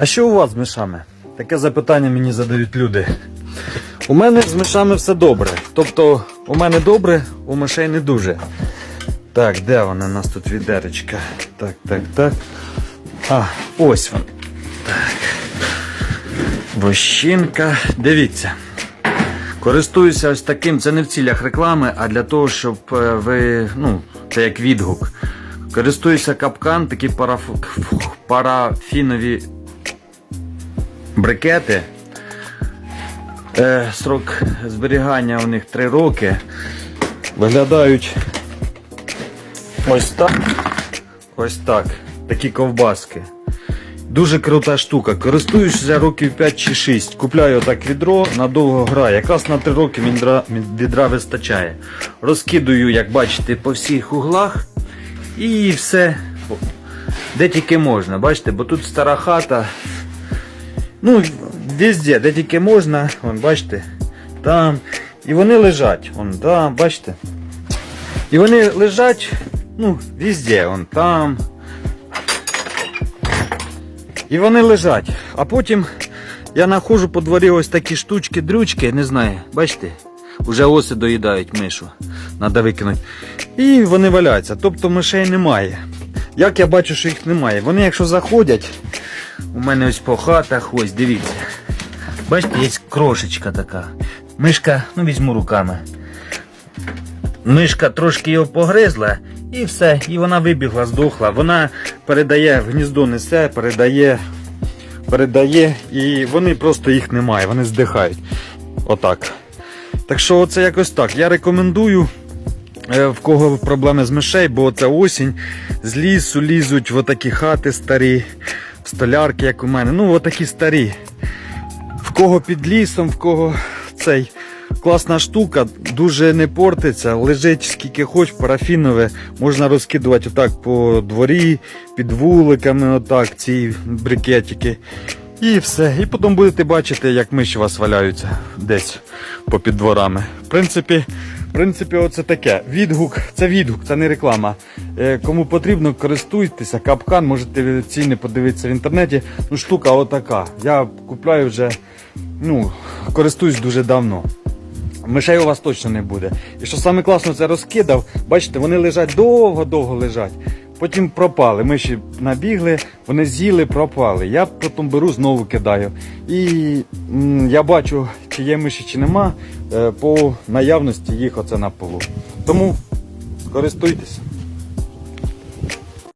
А що у вас з мишами? Таке запитання мені задають люди. У мене з мишами все добре. Тобто, у мене добре, у мишей не дуже. Так, де вона у нас тут відеречка? Так, так, так. А, ось вона. Так. Вощинка. Дивіться. Користуюся ось таким, це не в цілях реклами, а для того, щоб е, ви, ну, це як відгук. Користуюся капкан, такі параф... парафінові брикети. Е, срок зберігання у них 3 роки. Виглядають ось так. Ось так. Такі ковбаски. Дуже крута штука. Користуюся років 5 чи 6. Купляю так відро, надовго грає. Якраз на 3 роки відра, відра вистачає. Розкидую, як бачите, по всіх углах. І все. Де тільки можна. Бачите, бо тут стара хата. Ну, везде, де тільки можна. Вон, бачите, там. І вони лежать. Вон там, бачите. І вони лежать, ну, везде, вон там. І вони лежать. А потім я знаходжу по дворі ось такі штучки, дрючки, не знаю, бачите? Уже оси доїдають мишу. Треба викинути. І вони валяються. Тобто мишей немає. Як я бачу, що їх немає. Вони якщо заходять, у мене ось по хатах, ось дивіться. Бачите, є крошечка така. Мишка, ну візьму руками. Мишка трошки його погризла і все, і вона вибігла, здохла. Вона передає гніздо несе, передає, передає, і вони просто їх немає, вони здихають. Отак. Так що це якось так. Я рекомендую. е, В кого проблеми з мишей, бо це осінь, з лісу лізуть в отакі хати старі, столярки, як у мене. Ну, отакі старі. В кого під лісом, в кого цей. Класна штука, дуже не портиться, лежить скільки хоч, парафінове, можна розкидувати отак по дворі, під вуликами, отак, ці брикетики. І все. І потім будете бачити, як миші у вас валяються десь попід дворами. В принципі, принципі, оце таке. Відгук, це відгук, це не реклама. Е, Кому потрібно, користуйтеся, капкан, можете ціни подивитися в інтернеті. Ну, штука отака. Я купляю вже, ну, користуюсь дуже давно. Мишей у вас точно не буде. І що саме класно це розкидав, бачите, вони лежать довго-довго лежать. Потім пропали. Миші набігли, вони з'їли, пропали. Я потім беру, знову кидаю. І я бачу, чи є миші, чи нема, е, по наявності їх оце на полу. Тому користуйтесь.